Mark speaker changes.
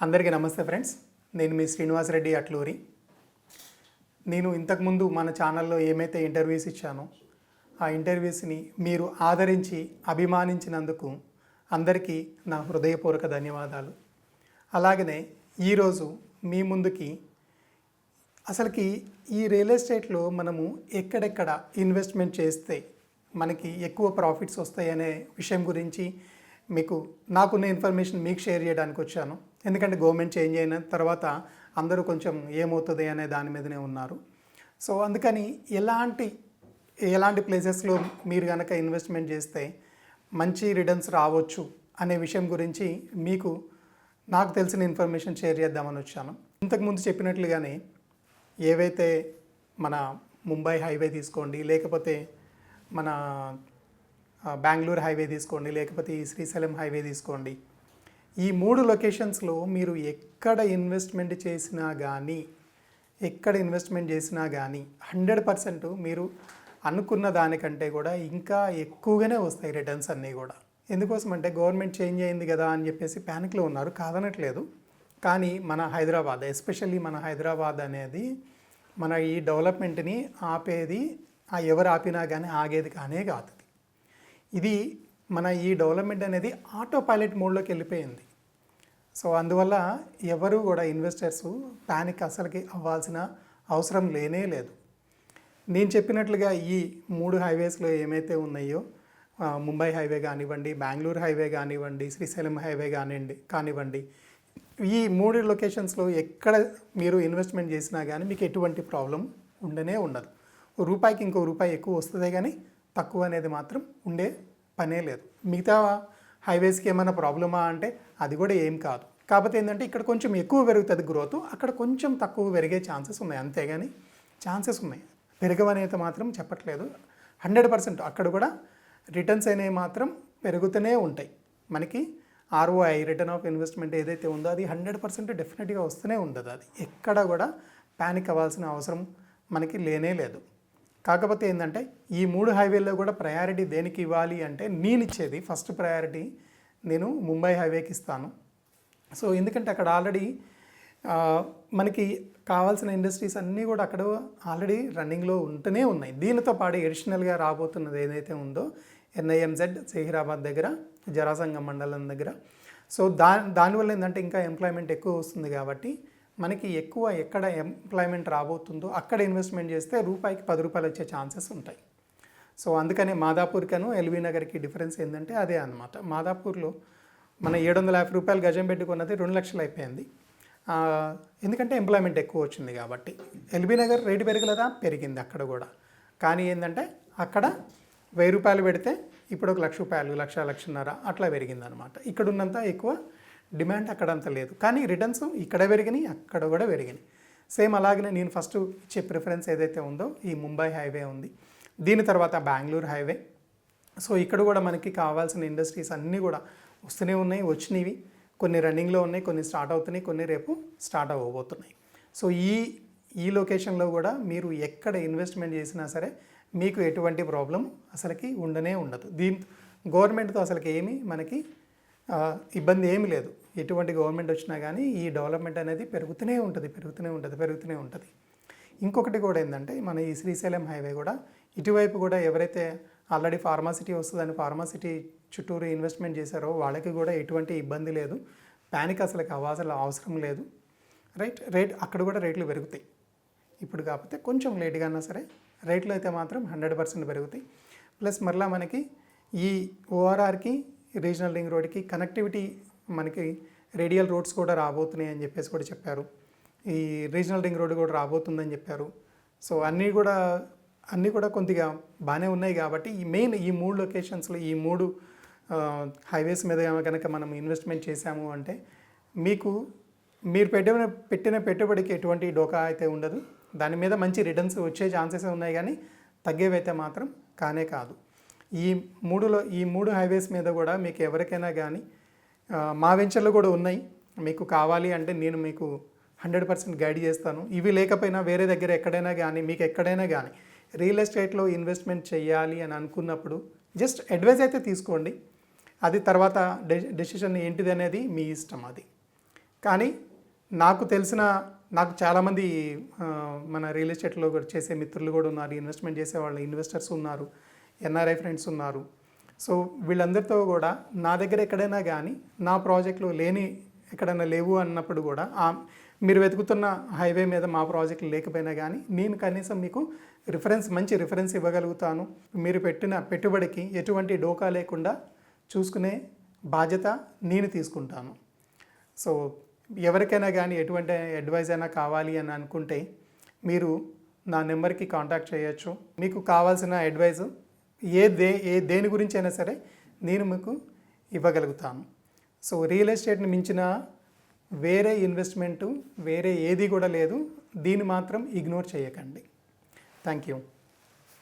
Speaker 1: అందరికీ నమస్తే ఫ్రెండ్స్. నేను మీ శ్రీనివాస్ రెడ్డి అట్లూరి. నేను ఇంతకుముందు మన ఛానల్లో ఏమైతే ఇంటర్వ్యూస్ ఇచ్చానో ఆ ఇంటర్వ్యూస్ని మీరు ఆదరించి అభిమానించినందుకు అందరికీ నా హృదయపూర్వక ధన్యవాదాలు. అలాగనే ఈరోజు మీ ముందుకి అసలుకి ఈ రియల్ ఎస్టేట్లో మనము ఎక్కడెక్కడ ఇన్వెస్ట్మెంట్ చేస్తే మనకి ఎక్కువ ప్రాఫిట్స్ వస్తాయనే విషయం గురించి మీకు నాకున్న ఇన్ఫర్మేషన్ మీకు షేర్ చేయడానికి వచ్చాను. ఎందుకంటే గవర్నమెంట్ చేంజ్ అయిన తర్వాత అందరూ కొంచెం ఏమవుతుంది అనే దాని మీదనే ఉన్నారు. సో అందుకని ఎలాంటి ఎలాంటి ప్లేసెస్లో మీరు కనుక ఇన్వెస్ట్మెంట్ చేస్తే మంచి రిటర్న్స్ రావచ్చు అనే విషయం గురించి మీకు నాకు తెలిసిన ఇన్ఫర్మేషన్ షేర్ చేద్దామని వచ్చాను. ఇంతకుముందు చెప్పినట్లుగానే ఏవైతే మన ముంబై హైవే తీసుకోండి లేకపోతే మన బెంగళూరు హైవే తీసుకోండి లేకపోతే ఈ శ్రీశైలం హైవే తీసుకోండి. ఈ మూడు లొకేషన్స్లో మీరు ఎక్కడ ఇన్వెస్ట్మెంట్ చేసినా కానీ ఎక్కడ ఇన్వెస్ట్మెంట్ చేసినా కానీ హండ్రెడ్ పర్సెంట్ మీరు అనుకున్న దానికంటే కూడా ఇంకా ఎక్కువగానే వస్తాయి రిటర్న్స్ అన్నీ కూడా. ఎందుకోసం అంటే గవర్నమెంట్ చేంజ్ అయింది కదా అని చెప్పేసి ప్యానిక్లో ఉన్నారు కాదనట్లేదు. కానీ మన హైదరాబాద్ ఎస్పెషల్లీ మన హైదరాబాద్ అనేది మన ఈ డెవలప్మెంట్ని ఆపేది ఆ ఎవరు ఆపినా కానీ ఆగేది కానే కాదు. ఇది. మన ఈ డెవలప్మెంట్ అనేది ఆటో పైలట్ మోడ్లోకి వెళ్ళిపోయింది సో అందువల్ల ఎవరు కూడా ఇన్వెస్టర్స్ ప్యానిక్ అసలుకి అవ్వాల్సిన అవసరం లేనే లేదు నేను చెప్పినట్లుగా ఈ మూడు హైవేస్లో ఏమైతే ఉన్నాయో ముంబై హైవే కానివ్వండి బెంగళూరు హైవే కానివ్వండి శ్రీశైలం హైవే కానివ్వండి కానివ్వండి ఈ మూడు లొకేషన్స్లో ఎక్కడ మీరు ఇన్వెస్ట్మెంట్ చేసినా కానీ మీకు ఎటువంటి ప్రాబ్లం ఉండనే ఉండదు రూపాయికి ఇంకో రూపాయి ఎక్కువ వస్తుందే కానీ తక్కువ అనేది మాత్రం ఉండే పనే లేదు. మిగతా హైవేస్కి ఏమైనా ప్రాబ్లమా అంటే అది కూడా ఏం కాదు. కాకపోతే ఏంటంటే ఇక్కడ కొంచెం ఎక్కువ పెరుగుతుంది గ్రోత్ అక్కడ కొంచెం తక్కువ పెరిగే ఛాన్సెస్ ఉన్నాయి. అంతేగాని ఛాన్సెస్ ఉన్నాయి. పెరగవనైతే మాత్రం చెప్పట్లేదు. హండ్రెడ్ పర్సెంట్ అక్కడ కూడా రిటర్న్స్ అనేవి మాత్రం పెరుగుతూనే ఉంటాయి. మనకి ఆర్ఓఐ రిటర్న్ ఆఫ్ ఇన్వెస్ట్మెంట్ ఏదైతే ఉందో అది హండ్రెడ్ పర్సెంట్ డెఫినెట్గా వస్తూనే ఉండదు. అది ఎక్కడ కూడా ప్యానిక్ అవ్వాల్సిన అవసరం మనకి లేనే లేదు. కాకపోతే ఏంటంటే ఈ మూడు హైవేల్లో కూడా ప్రయారిటీ దేనికి ఇవ్వాలి అంటే నేను ఇచ్చేది ఫస్ట్ ప్రయారిటీ నేను ముంబై హైవేకి ఇస్తాను. సో ఎందుకంటే అక్కడ ఆల్రెడీ మనకి కావాల్సిన ఇండస్ట్రీస్ అన్నీ కూడా అక్కడ ఆల్రెడీ రన్నింగ్లో ఉంటూనే ఉన్నాయి. దీనితో పాటు ఎడిషనల్గా రాబోతున్నది ఏదైతే ఉందో ఎన్ఐఎంజెడ్ జహీరాబాద్ దగ్గర జరాసంగం మండలం దగ్గర. సో దా దానివల్ల ఏంటంటే ఇంకా ఎంప్లాయ్మెంట్ ఎక్కువ వస్తుంది కాబట్టి మనకి ఎక్కువ ఎక్కడ ఎంప్లాయ్మెంట్ రాబోతుందో అక్కడ ఇన్వెస్ట్మెంట్ చేస్తే రూపాయికి పది రూపాయలు వచ్చే ఛాన్సెస్ ఉంటాయి. సో అందుకనే మాదాపూర్కను ఎల్బీ నగర్కి డిఫరెన్స్ ఏంటంటే అదే అనమాట మాదాపూర్లో మన ఏడు వందల యాభై రూపాయలు గజం పెట్టుకున్నది రెండు లక్షలు అయిపోయింది. ఎందుకంటే ఎంప్లాయ్మెంట్ ఎక్కువ వచ్చింది కాబట్టి. ఎల్బీ నగర్ రేటు పెరగలేదా పెరిగింది అక్కడ కూడా. కానీ ఏంటంటే అక్కడ వెయ్యి రూపాయలు పెడితే ఇప్పుడు ఒక లక్ష రూపాయలు లక్ష లక్షన్నర అట్లా పెరిగింది అనమాట ఇక్కడ ఉన్నంత ఎక్కువ డిమాండ్ అక్కడ అంత లేదు. కానీ రిటర్న్స్ ఇక్కడ పెరిగినాయి అక్కడ కూడా పెరిగినాయి. సేమ్ అలాగనే నేను ఫస్ట్ ఇచ్చే ప్రిఫరెన్స్ ఏదైతే ఉందో ఈ ముంబై హైవే ఉంది. దీని తర్వాత బెంగళూరు హైవే. సో ఇక్కడ కూడా మనకి కావాల్సిన ఇండస్ట్రీస్ అన్నీ కూడా వస్తూనే ఉన్నాయి వచ్చినవి. కొన్ని రన్నింగ్లో ఉన్నాయి కొన్ని స్టార్ట్ అవుతున్నాయి కొన్ని రేపు స్టార్ట్ అవ్వబోతున్నాయి. సో ఈ ఈ లొకేషన్లో కూడా మీరు ఎక్కడ ఇన్వెస్ట్మెంట్ చేసినా సరే మీకు ఎటువంటి ప్రాబ్లం అసలుకి ఉండనే ఉండదు. దీని గవర్నమెంట్తో అసలుకి ఏమీ మనకి ఇబ్బంది ఏమీ లేదు. ఎటువంటి గవర్నమెంట్ వచ్చినా కానీ ఈ డెవలప్మెంట్ అనేది పెరుగుతూనే ఉంటుంది పెరుగుతూనే ఉంటుంది పెరుగుతూనే ఉంటుంది. ఇంకొకటి కూడా ఏంటంటే మన ఈ శ్రీశైలం హైవే కూడా ఇటువైపు కూడా ఎవరైతే ఆల్రెడీ ఫార్మాసిటీ వస్తుందని ఫార్మాసిటీ చుట్టూరు ఇన్వెస్ట్మెంట్ చేశారో వాళ్ళకి కూడా ఎటువంటి ఇబ్బంది లేదు. ప్యానిక్ అసలు అవ్వాల్సిన అవసరం లేదు. రైట్ రేట్ అక్కడ కూడా రేట్లు పెరుగుతాయి. ఇప్పుడు కాకపోతే కొంచెం లేట్గా అన్నా సరే రేట్లు అయితే మాత్రం హండ్రెడ్ పర్సెంట్ పెరుగుతాయి. ప్లస్ మరలా మనకి ఈ ఓఆర్ఆర్కి రీజనల్ రింగ్ రోడ్కి కనెక్టివిటీ మనకి రేడియల్ రోడ్స్ కూడా రాబోతున్నాయి అని చెప్పేసి కూడా చెప్పారు. ఈ రీజనల్ రింగ్ రోడ్ కూడా రాబోతుందని చెప్పారు. సో అన్నీ కూడా అన్నీ కూడా కొద్దిగా బాగానే ఉన్నాయి కాబట్టి ఈ మెయిన్ ఈ మూడు లొకేషన్స్లో ఈ మూడు హైవేస్ మీద కనుక మనం ఇన్వెస్ట్మెంట్ చేశాము అంటే మీకు మీరు పెట్టిన పెట్టిన పెట్టుబడికి ఎటువంటి డోకా అయితే ఉండదు. దాని మీద మంచి రిటర్న్స్ వచ్చే ఛాన్సెస్ ఉన్నాయి కానీ తగ్గేవైతే మాత్రం కానే కాదు. ఈ మూడులో ఈ మూడు హైవేస్ మీద కూడా మీకు ఎవరికైనా కానీ మా వెంచర్లు కూడా ఉన్నాయి. మీకు కావాలి అంటే నేను మీకు హండ్రెడ్ పర్సెంట్ గైడ్ చేస్తాను. ఇవి లేకపోయినా వేరే దగ్గర ఎక్కడైనా కానీ మీకు ఎక్కడైనా కానీ రియల్ ఎస్టేట్లో ఇన్వెస్ట్మెంట్ చేయాలి అని అనుకున్నప్పుడు జస్ట్ అడ్వైజ్ అయితే తీసుకోండి. అది తర్వాత డె డెసిషన్ ఏంటిది అనేది మీ ఇష్టం అది. కానీ నాకు తెలిసిన నాకు చాలామంది మన రియల్ ఎస్టేట్లో కూడా చేసే మిత్రులు కూడా ఉన్నారు ఇన్వెస్ట్మెంట్ చేసే వాళ్ళు ఇన్వెస్టర్స్ ఉన్నారు. ఎన్ఆర్ఐ ఫ్రెండ్స్ ఉన్నారు. సో వీళ్ళందరితో కూడా నా దగ్గర ఎక్కడైనా కానీ నా ప్రాజెక్టులు లేని ఎక్కడైనా లేవు అన్నప్పుడు కూడా ఆ మీరు వెతుకుతున్న హైవే మీద మా ప్రాజెక్టులు లేకపోయినా కానీ నేను కనీసం మీకు రిఫరెన్స్ మంచి రిఫరెన్స్ ఇవ్వగలుగుతాను. మీరు పెట్టిన పెట్టుబడికి ఎటువంటి డోకా లేకుండా చూసుకునే బాధ్యత నేను తీసుకుంటాను. సో ఎవరికైనా కానీ ఎటువంటి అడ్వైజ్ అయినా కావాలి అని అనుకుంటే మీరు నా నెంబర్కి కాంటాక్ట్ చేయొచ్చు. మీకు కావాల్సిన అడ్వైజ్ ఏ దే ఏ దేని గురించి అయినా సరే నేను మీకు ఇవ్వగలుగుతాను. సో రియల్ ఎస్టేట్ని మించిన వేరే ఇన్వెస్ట్మెంటు వేరే ఏది కూడా లేదు. దీన్ని మాత్రం ఇగ్నోర్ చేయకండి. Thank you.